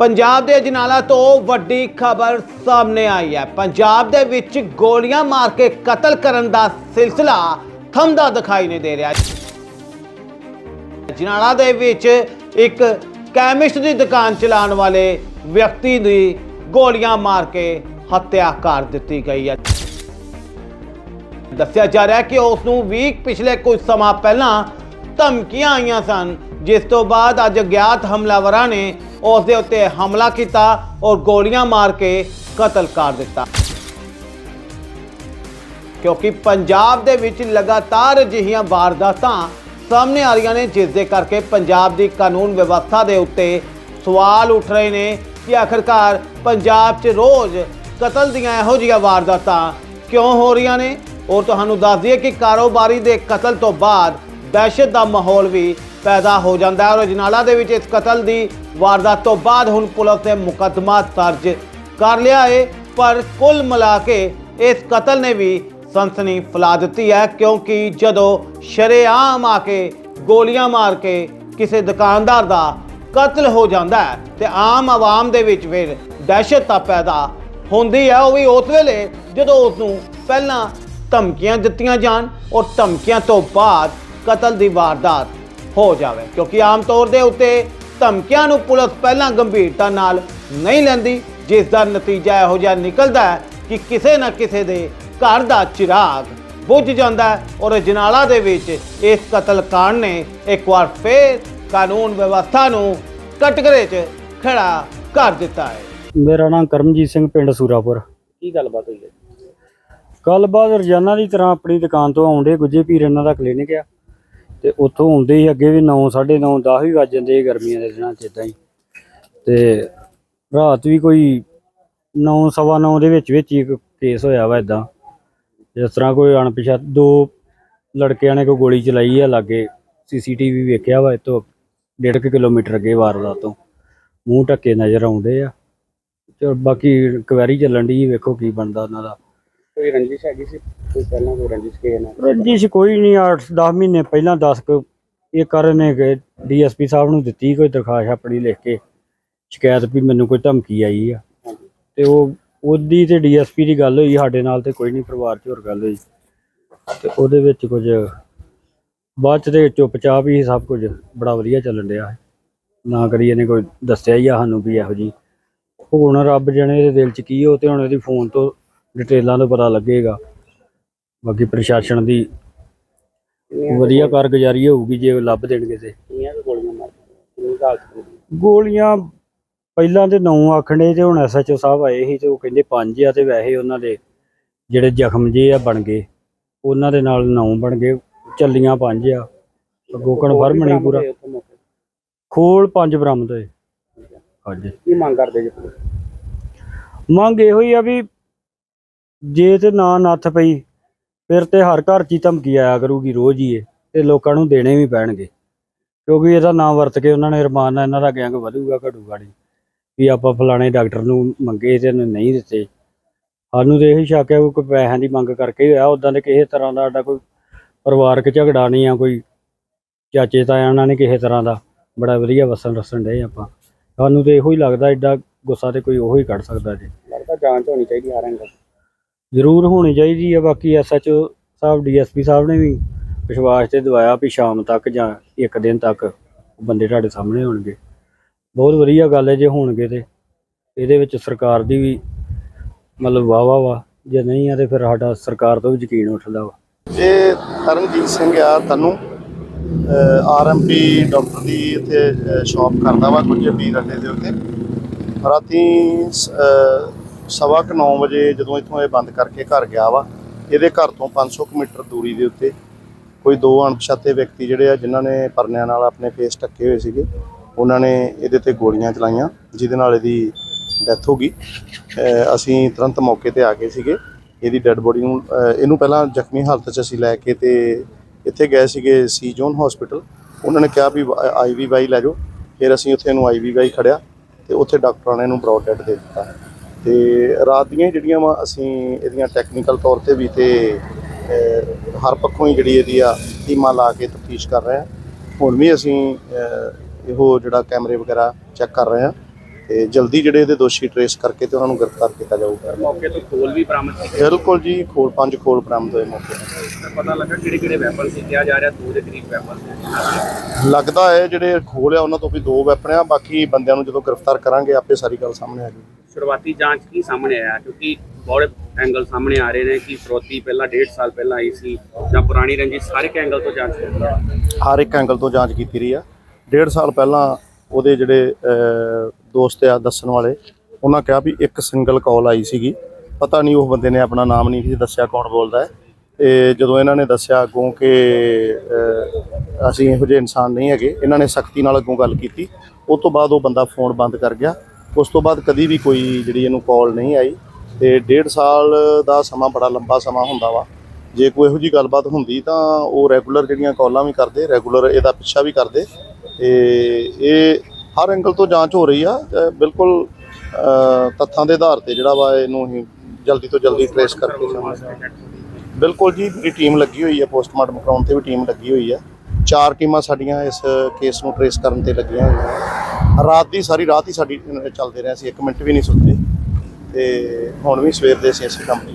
ਪੰਜਾਬ ਦੇ ਅਜਨਾਲਾ ਤੋਂ ਵੱਡੀ ਖਬਰ ਸਾਹਮਣੇ ਆਈ ਹੈ। ਪੰਜਾਬ ਦੇ ਵਿੱਚ ਗੋਲੀਆਂ ਮਾਰ ਕੇ ਕਤਲ ਕਰਨ ਦਾ ਸਿਲਸਿਲਾ ਥੰਮਦਾ ਦਿਖਾਈ ਨਹੀਂ ਦੇ ਰਿਹਾ। ਅਜਨਾਲਾ ਦੇ ਵਿੱਚ ਇੱਕ ਕੈਮਿਸਟ ਦੀ ਦੁਕਾਨ ਚਲਾਉਣ ਵਾਲੇ ਵਿਅਕਤੀ ਦੀ ਗੋਲੀਆਂ ਮਾਰ ਕੇ ਹੱਤਿਆ ਕਰ ਦਿੱਤੀ ਗਈ ਹੈ। ਦੱਸਿਆ ਜਾ ਰਿਹਾ ਹੈ ਕਿ ਉਸ ਨੂੰ ਵੀ ਪਿਛਲੇ ਕੁਝ ਸਮਾਂ ਪਹਿਲਾਂ ਧਮਕੀਆਂ ਆਈਆਂ ਸਨ, ਜਿਸ ਤੋਂ ਬਾਅਦ ਅੱਜ ਅਗਿਆਤ ਹਮਲਾਵਰਾਂ ਨੇ ਉਸ ਦੇ ਉੱਤੇ ਹਮਲਾ ਕੀਤਾ ਔਰ ਗੋਲੀਆਂ ਮਾਰ ਕੇ ਕਤਲ ਕਰ ਦਿੱਤਾ। ਕਿਉਂਕਿ ਪੰਜਾਬ ਦੇ ਵਿੱਚ ਲਗਾਤਾਰ ਅਜਿਹੀਆਂ ਵਾਰਦਾਤਾਂ ਸਾਹਮਣੇ ਆ ਰਹੀਆਂ ਨੇ, ਜਿਸ ਦੇ ਕਰਕੇ ਪੰਜਾਬ ਦੀ ਕਾਨੂੰਨ ਵਿਵਸਥਾ ਦੇ ਉੱਤੇ ਸਵਾਲ ਉੱਠ ਰਹੇ ਨੇ ਕਿ ਆਖਰਕਾਰ ਪੰਜਾਬ 'ਚ ਰੋਜ਼ ਕਤਲ ਦੀਆਂ ਇਹੋ ਜਿਹੀਆਂ ਵਾਰਦਾਤਾਂ ਕਿਉਂ ਹੋ ਰਹੀਆਂ ਨੇ? ਔਰ ਤੁਹਾਨੂੰ ਦੱਸ ਦਈਏ ਕਿ ਕਾਰੋਬਾਰੀ ਦੇ ਕਤਲ ਤੋਂ ਬਾਅਦ ਦਹਿਸ਼ਤ ਦਾ ਮਾਹੌਲ ਵੀ ਪੈਦਾ ਹੋ ਜਾਂਦਾ ਹੈ ਔਰ ਅਜਨਾਲਾ ਦੇ ਵਿੱਚ ਇਸ ਕਤਲ ਦੀ ਵਾਰਦਾਤ ਤੋਂ ਬਾਅਦ ਹੁਣ ਪੁਲਿਸ ਨੇ ਮੁਕੱਦਮਾ ਦਰਜ ਕਰ ਲਿਆ ਹੈ। ਪਰ ਕੁੱਲ ਮਿਲਾ ਕੇ ਇਸ ਕਤਲ ਨੇ ਵੀ ਸੰਸਨੀ ਫੈਲਾ ਦਿੱਤੀ ਹੈ ਕਿਉਂਕਿ ਜਦੋਂ ਸ਼ਰੇਆਮ ਆ ਕੇ ਗੋਲੀਆਂ ਮਾਰ ਕੇ ਕਿਸੇ ਦੁਕਾਨਦਾਰ ਦਾ ਕਤਲ ਹੋ ਜਾਂਦਾ ਹੈ ਤੇ ਆਮ ਆਵਾਮ ਦੇ ਵਿੱਚ ਫਿਰ ਦਹਿਸ਼ਤ ਤਾਂ ਪੈਦਾ ਹੁੰਦੀ ਹੈ। ਉਹ ਵੀ ਉਸ ਵੇਲੇ ਜਦੋਂ ਉਸ ਨੂੰ ਪਹਿਲਾਂ ਧਮਕੀਆਂ ਦਿੱਤੀਆਂ ਜਾਣ ਔਰ ਧਮਕੀਆਂ ਤੋਂ ਬਾਅਦ ਕਤਲ ਦੀ ਵਾਰਦਾਤ ਹੋ ਜਾਵੇ। ਕਿਉਂਕਿ ਆਮ ਤੌਰ ਦੇ ਉੱਤੇ ਧਮਕੀਆਂ ਨੂੰ ਪੁਲਿਸ ਪਹਿਲਾਂ ਗੰਭੀਰਤਾ ਨਾਲ ਨਹੀਂ ਲੈਂਦੀ ਜਿਸ ਦਾ ਨਤੀਜਾ ਇਹੋ ਜਿਹਾ ਨਿਕਲਦਾ ਹੈ ਕਿ ਕਿਸੇ ਨਾ ਕਿਸੇ ਦੇ ਘਰ ਦਾ ਚਿਰਾਗ ਬੁੱਝ ਜਾਂਦਾ ਹੈ ਔਰ ਜਨਾਲਾ ਦੇ ਵਿੱਚ ਇਸ ਕਤਲ ਕਾਂਡ ਨੇ ਇੱਕ ਵਾਰ ਫੇਰ ਕਾਨੂੰਨ ਵਿਵਸਥਾ ਨੂੰ ਕਟਕਰੇ 'ਚ ਖੜਾ ਕਰ ਦਿੱਤਾ ਹੈ। ਮੇਰਾ ਨਾਮ ਕਰਮਜੀਤ ਸਿੰਘ ਪਿੰਡ ਸੂਰਾਪੁਰ। ਕੀ ਗੱਲਬਾਤ ਹੋਈ ਹੈ? ਗੱਲਬਾਤ ਰੋਜ਼ਾਨਾ ਦੀ ਤਰ੍ਹਾਂ ਆਪਣੀ ਦੁਕਾਨ ਤੋਂ ਆਉਂਦੇ ਗੁੱਜੇ ਪੀਰ ਇਹਨਾਂ ਦਾ ਕਲੀਨਿਕ ਆ। ਤੇ ਉੱਥੋਂ ਆਉਂਦੇ ਹੀ ਅੱਗੇ ਵੀ 9 9:30 10 ਵੀ ਵੱਜ ਜਾਂਦੇ ਸੀ ਗਰਮੀਆਂ ਦੇ ਦਿਨਾਂ 'ਚ ਇਦਾਂ ਹੀ। ਤੇ ਰਾਤ ਵੀ ਕੋਈ 9 ਸਵਾ 9 ਦੇ ਵਿੱਚ ਵਿੱਚ ਹੀ ਇੱਕ ਕੇਸ ਹੋਇਆ ਵਾ ਇਦਾਂ ਜਿਸ ਤਰ੍ਹਾਂ ਕੋਈ ਅਣਪਛਾਤ, ਦੋ ਲੜਕਿਆਂ ਨੇ ਕੋਈ ਗੋਲੀ ਚਲਾਈ ਆ ਲਾਗੇ ਸੀਸੀਟੀਵੀ ਵੇਖਿਆ ਵਾ ਇਤੋਂ 1.5 ਕਿਲੋਮੀਟਰ ਅੱਗੇ ਵਾਰਦਾਤ ਤੋਂ। ਮੂੰਹ ਢੱਕੇ ਨਜ਼ਰ ਆਉਂਦੇ ਆ। ਤੇ ਬਾਕੀ ਕੁਐਰੀ ਚੱਲਣ ਦੀ ਵੇਖੋ ਕੀ ਬਣਦਾ ਉਹਨਾਂ ਦਾ। ਕੋਈ ਰੰਜਿਸ਼ ਹੈਗੀ ਸੀ? ਕੋਈ ਪਹਿਲਾਂ ਕੋਈ ਰੰਜਿਸ਼ ਕਿਸੇ ਨਾਲ? ਰੰਜਿਸ਼ ਕੋਈ ਨਹੀਂ 8-10 ਮਹੀਨੇ ਪਹਿਲਾਂ 10 ਕੁ ਇਹ ਕਰਨ ਨੇ ਕਿ ਡੀਐਸਪੀ ਸਾਹਿਬ ਨੂੰ ਦਿੱਤੀ ਕੋਈ ਦਰਖਾਸਤ ਆਪਣੀ ਲਿਖ ਕੇ ਸ਼ਿਕਾਇਤ ਵੀ ਮੈਨੂੰ ਕੋਈ ਧਮਕੀ ਆਈ ਆ। ਤੇ ਉਹ ਉਹਦੀ ਤੇ ਡੀਐਸਪੀ ਦੀ ਗੱਲ ਹੋਈ ਸਾਡੇ ਨਾਲ ਤੇ ਕੋਈ ਨਹੀਂ ਪਰਿਵਾਰ 'ਚ ਹੋਰ ਗੱਲ ਹੋਈ। ਤੇ ਉਹਦੇ ਵਿੱਚ ਕੁਝ ਬਾਅਦ 'ਚ ਤੇ ਚੁੱਪਚਾਪ ਹੀ ਸਭ ਕੁਝ ਬੜਾ ਵਧੀਆ ਚੱਲਣ ਡਿਆ। ਹੈ ਨਾ ਕਰੀ ਇਹਨੇ ਕੋਈ ਦੱਸਿਆ ਹੀ ਆ ਸਾਨੂੰ ਵੀ ਇਹੋ ਜੀ ਹੁਣ ਰੱਬ ਜਾਣੇ ਇਹਦੇ ਦਿਲ 'ਚ ਕੀ ਹੋ ਤੇ ਹੁਣ ਇਹਦੀ ਫੋਨ ਤੋਂ ਡਿਟੇਲਾਂ ਤੋਂ ਪਤਾ ਲੱਗੇਗਾ। ਬਾਕੀ ਪ੍ਰਸ਼ਾਸਨ ਦੀ ਵਧੀਆ ਕਾਰਗੁਜ਼ਾਰੀ ਹੋਊਗੀ ਜੇ ਉਹ ਲੱਭ ਦੇਣਗੇ ਤੇ। ਗੋਲੀਆਂ ਪਹਿਲਾਂ ਤੇ 9 ਆਖਣੇ ਤੇ ਹੁਣ ਐਸਐਚਓ ਸਾਹਿਬ ਆਏ ਸੀ ਤੇ ਉਹ ਕਹਿੰਦੇ 5 ਆ ਤੇ ਵੈਸੇ ਉਹਨਾਂ ਦੇ ਜਿਹੜੇ ਜ਼ਖਮ ਜੇ ਆ ਬਣ ਗਏ ਉਹਨਾਂ ਦੇ ਨਾਲ 9 ਬਣ ਗਏ ਚੱਲੀਆਂ 5 ਆ। ਅੱਗੋਂ ਕਨਫਰਮ ਨਹੀਂ ਪੂਰਾ। ਖੋਲ 5 ਬਰਾਮਦ ਹੋਏ। ਹਾਂਜੀ। ਕੀ ਮੰਗ ਕਰਦੇ ਜੀ? ਮੰਗ ਇਹੋ ਹੀ ਆ ਵੀ ਜੇ ਤੇ ਨਾ ਨੱਥ ਪਈ, ਫਿਰ ਤੇ ਹਰ ਘਰ 'ਚ ਹੀ ਧਮਕੀ ਆਇਆ ਕਰੂਗੀ ਰੋਜ਼ ਹੀ ਇਹ, ਤੇ ਲੋਕਾਂ ਨੂੰ ਦੇਣੇ ਵੀ ਪੈਣਗੇ। ਕਿਉਂਕਿ ਇਹਦਾ ਨਾਮ ਵਰਤ ਕੇ ਉਹਨਾਂ ਨੇ ਰਮਾਨ ਨਾਲ ਇਹਨਾਂ ਦਾ ਗੈਂਗ ਵਧੂਗਾ ਘਟੂਗਾ ਨਹੀਂ। ਵੀ ਆਪਾਂ ਫਲਾਣੇ ਡਾਕਟਰ ਨੂੰ ਮੰਗੇ ਤੇ ਇਹਨੇ ਨਹੀਂ ਦਿੱਤੇ। ਸਾਨੂੰ ਤੇ ਇਹੀ ਸ਼ੱਕ ਹੈ ਕਿ ਕੋਈ ਪੈਸਿਆਂ ਦੀ ਮੰਗ ਕਰਕੇ ਹੀ ਹੋਇਆ ਉਦਾਂ ਦੇ ਕਿਸੇ ਤਰ੍ਹਾਂ ਦਾ ਸਾਡਾ ਕੋਈ ਪਰਿਵਾਰਕ ਝਗੜਾ ਨਹੀਂ ਆ, ਕੋਈ ਚਾਚੇ ਤਾਇਆਂ ਉਹਨਾਂ ਨੇ ਕਿਸੇ ਤਰ੍ਹਾਂ ਦਾ। ਬੜਾ ਵਧੀਆ ਵਸਣ ਰਸਣ ਡਏ ਆਪਾਂ। ਸਾਨੂੰ ਤੇ ਇਹੋ ਹੀ ਲੱਗਦਾ ਐਡਾ ਗੁੱਸਾ ਤੇ ਕੋਈ ਉਹੋ ਹੀ ਕੱਢ ਸਕਦਾ ਜੀ। ਲੱਗਦਾ ਜਾਂਚ ਹੋਣੀ ਚਾਹੀਦੀ ਹਰ ਐਂਗਲ ਜ਼ਰੂਰ ਹੋਣੀ ਚਾਹੀਦੀ ਆ, ਬਾਕੀ ਐਸਐਚਓ ਸਾਹਿਬ ਡੀਐਸਪੀ ਸਾਹਿਬ ਨੇ ਵੀ ਵਿਸ਼ਵਾਸ ਤੇ ਦਵਾਇਆ ਵੀ ਸ਼ਾਮ ਤੱਕ ਜਾਂ ਇੱਕ ਦਿਨ ਤੱਕ ਬੰਦੇ ਤੁਹਾਡੇ ਸਾਹਮਣੇ ਹੋਣਗੇ ਬਹੁਤ ਵਧੀਆ ਗੱਲ ਹੈ ਜੇ ਹੋਣਗੇ ਤੇ। ਇਹਦੇ ਵਿੱਚ ਸਰਕਾਰ ਦੀ ਵੀ ਮਤਲਬ ਵਾਹ ਵਾਹ ਵਾ, ਜੇ ਨਹੀਂ ਆ ਤੇ ਫਿਰ ਸਾਡਾ ਸਰਕਾਰ ਤੋਂ ਵੀ ਯਕੀਨ ਉੱਠਦਾ ਵਾ। ਇਹ ਤਰਨਜੀਤ ਸਿੰਘ ਆ, ਤਨੂੰ ਆਰਐਮਪੀ ਡਾਕਟਰ ਦੀ ਇੱਥੇ ਸ਼ਾਪ ਕਰਦਾ ਵਾ ਕੁਝ ਪੀਰ ਅੱਡੇ ਦੇ ਉੱਤੇ। ਰਾਤੀ ਸਵਾ ਕੁ 9 ਵਜੇ ਜਦੋਂ ਇੱਥੋਂ ਇਹ ਬੰਦ ਕਰਕੇ ਘਰ ਗਿਆ ਵਾ, ਇਹਦੇ ਘਰ ਤੋਂ 500 ਕੁ ਮੀਟਰ ਦੂਰੀ ਦੇ ਉੱਤੇ ਕੋਈ ਦੋ ਅਣਪਛਾਤੇ ਵਿਅਕਤੀ ਜਿਹੜੇ ਆ, ਜਿਨ੍ਹਾਂ ਨੇ ਪਰਨਿਆਂ ਨਾਲ ਆਪਣੇ ਫੇਸ ਢੱਕੇ ਹੋਏ ਸੀਗੇ, ਉਹਨਾਂ ਨੇ ਇਹਦੇ ਤੇ ਗੋਲੀਆਂ ਚਲਾਈਆਂ, ਜਿਹਦੇ ਨਾਲ ਇਹਦੀ ਡੈਥ ਹੋ ਗਈ। ਅਸੀਂ ਤੁਰੰਤ ਮੌਕੇ ਤੇ ਆ ਗਏ ਸੀਗੇ। ਇਹਦੀ ਡੈੱਡ ਬੋਡੀ ਨੂੰ ਇਹਨੂੰ ਪਹਿਲਾਂ ਜ਼ਖਮੀ ਹਾਲਤ 'ਚ ਅਸੀਂ ਲੈ ਕੇ ਤੇ ਇੱਥੇ ਗਏ ਸੀਗੇ ਸੀ ਜੋਨ ਹਸਪੀਟਲ। ਉਹਨਾਂ ਨੇ ਕਿਹਾ ਵੀ ਆਈਵੀ ਵਾਈ ਲੈ ਜਾਓ। ਫਿਰ ਅਸੀਂ ਉੱਥੇ ਇਹਨੂੰ ਆਈਵੀ ਵਾਈ ਖੜਿਆ ਤੇ ਉੱਥੇ ਡਾਕਟਰਾਂ ਨੇ ਇਹਨੂੰ ਬ੍ਰੌਡ ਡੈਡ ਦੇ ਦਿੱਤਾ। ਤੇ ਰਾਤ ਦੀਆਂ ਜਿਹੜੀਆਂ ਵਾ ਅਸੀਂ ਇਹਦੀਆਂ ਟੈਕਨੀਕਲ ਤੌਰ ਤੇ ਵੀ ਤੇ ਹਰ ਪੱਖੋਂ ਹੀ ਜਿਹੜੀ ਇਹਦੀ ਆ ਟੀਮਾਂ ਲਾ ਕੇ ਤਫਤੀਸ਼ ਕਰ ਰਹੇ ਹਾਂ। ਹੁਣ ਵੀ ਅਸੀਂ ਇਹੋ ਜਿਹੜਾ ਕੈਮਰੇ ਵਗੈਰਾ ਚੈੱਕ ਕਰ ਰਹੇ ਹਾਂ ਤੇ ਜਲਦੀ ਜਿਹੜੇ ਇਹਦੇ ਦੋਸ਼ੀ ਟਰੇਸ ਕਰਕੇ ਤੇ ਉਹਨਾਂ ਨੂੰ ਗ੍ਰਿਫਤਾਰ ਕੀਤਾ ਜਾਊਗਾ। ਮੌਕੇ ਤੋਂ ਖੋਲ ਵੀ ਬਰਾਮਦ ਕੀਤੇ ਬਿਲਕੁਲ ਜੀ ਖੋਲ ਪੰਜ ਖੋਲ ਬਰਾਮਦ ਹੋਏ ਮੌਕੇ ਤੇ। ਪਤਾ ਲੱਗਾ ਕਿਹੜੇ ਕਿਹੜੇ ਵੈਪਨ ਸੀ ਕਿਹਾ ਜਾ ਰਿਹਾ ਦੋ ਦੇ ਕਰੀਬ ਵੈਪਨ ਸੀ। ਲੱਗਦਾ ਹੈ ਜਿਹੜੇ ਖੋਲ ਆ ਉਹਨਾਂ ਤੋਂ ਵੀ ਦੋ ਵੈਪਨ ਆ ਬਾਕੀ ਬੰਦਿਆਂ ਨੂੰ ਜਦੋਂ ਗ੍ਰਿਫਤਾਰ ਕਰਾਂਗੇ ਆਪੇ ਸਾਰੀ ਗੱਲ ਸਾਹਮਣੇ ਆ ਜਾਊਗੀ। ਸ਼ੁਰੂਆਤੀ ਜਾਂਚ ਕੀ ਸਾਹਮਣੇ ਆਇਆ? ਕਿਉਂਕਿ ਬਹੁਤ ਐਂਗਲ ਸਾਹਮਣੇ ਆ ਰਹੇ ਨੇ ਕਿ ਫਰੋਤੀ ਪਹਿਲਾਂ 1.5 ਸਾਲ ਪਹਿਲਾਂ ਆਈ ਸੀ ਜਾਂ ਪੁਰਾਣੀ ਰੰਜਿਸ਼ ਸਾਰੇ ਐਂਗਲ ਤੋਂ ਜਾਂਚ ਹੋਈ ਹਰ ਇੱਕ ਐਂਗਲ ਤੋਂ ਜਾਂਚ ਕੀਤੀ ਰਹੀ ਆ। ਡੇਢ ਸਾਲ ਪਹਿਲਾਂ ਉਹਦੇ ਜਿਹੜੇ ਦੋਸਤ ਆ ਦੱਸਣ ਵਾਲੇ, ਉਹਨਾਂ ਕਿਹਾ ਵੀ ਇੱਕ ਸਿੰਗਲ ਕਾਲ ਆਈ ਸੀਗੀ। ਪਤਾ ਨਹੀਂ ਉਹ ਬੰਦੇ ਨੇ ਆਪਣਾ ਨਾਮ ਨਹੀਂ ਸੀ ਦੱਸਿਆ ਕੌਣ ਬੋਲਦਾ ਹੈ। ਤੇ ਜਦੋਂ ਇਹਨਾਂ ਨੇ ਦੱਸਿਆ ਅੱਗੋਂ ਕਿ ਅਸੀਂ ਇਹੋ ਜਿਹੇ ਇਨਸਾਨ ਨਹੀਂ ਹੈਗੇ, ਇਹਨਾਂ ਨੇ ਸਖਤੀ ਨਾਲ ਅੱਗੋਂ ਗੱਲ ਕੀਤੀ। ਉਸ ਤੋਂ ਬਾਅਦ ਉਹ ਬੰਦਾ ਫੋਨ ਬੰਦ ਕਰ ਗਿਆ। ਉਸ ਤੋਂ ਬਾਅਦ ਕਦੀ ਵੀ ਕੋਈ ਜਿਹੜੀ ਇਹਨੂੰ ਕਾਲ ਨਹੀਂ ਆਈ ਤੇ ਡੇਢ ਸਾਲ ਦਾ ਸਮਾਂ ਬੜਾ ਲੰਬਾ ਸਮਾਂ ਹੁੰਦਾ ਵਾ। ਜੇ ਕੋਈ ਇਹੋ ਜੀ ਗੱਲਬਾਤ ਹੁੰਦੀ ਤਾਂ ਉਹ ਰੈਗੂਲਰ ਜਿਹੜੀਆਂ ਕਾਲਾਂ ਵੀ ਕਰਦੇ ਰੈਗੂਲਰ ਇਹਦਾ ਪਿੱਛਾ ਵੀ ਕਰਦੇ। ਤੇ ਇਹ ਹਰ ਐਂਗਲ ਤੋਂ ਜਾਂਚ ਹੋ ਰਹੀ ਆ ਬਿਲਕੁਲ ਤੱਥਾਂ ਦੇ ਆਧਾਰ ਤੇ ਜਿਹੜਾ ਵਾ ਇਹਨੂੰ ਅਸੀਂ ਜਲਦੀ ਤੋਂ ਜਲਦੀ ਟ੍ਰੇਸ ਕਰਕੇ ਸਾਹਮਣੇ ਬਿਲਕੁਲ ਜੀ ਮੇਰੀ ਟੀਮ ਲੱਗੀ ਹੋਈ ਹੈ ਪੋਸਟਮਾਰਟਮ ਕਰਾਉਣ ਤੇ ਵੀ ਟੀਮ ਲੱਗੀ ਹੋਈ ਹੈ ਚਾਰ ਟੀਮਾਂ ਸਾਡੀਆਂ ਇਸ ਕੇਸ ਨੂੰ ਟ੍ਰੇਸ ਕਰਨ ਤੇ ਲੱਗੀਆਂ ਹੋਈਆਂ। ਰਾਤ ਦੀ ਸਾਰੀ ਰਾਤ ਹੀ ਸਾਡੀ ਚੱਲਦੇ ਰਹੇ ਸੀ। ਇੱਕ ਮਿੰਟ ਵੀ ਨਹੀਂ ਸੁੱਤੇ। ਤੇ ਹੁਣ ਵੀ ਸਵੇਰ ਦੇ ਅਸੀਂ ਇਸੇ ਕੰਮ 'ਤੇ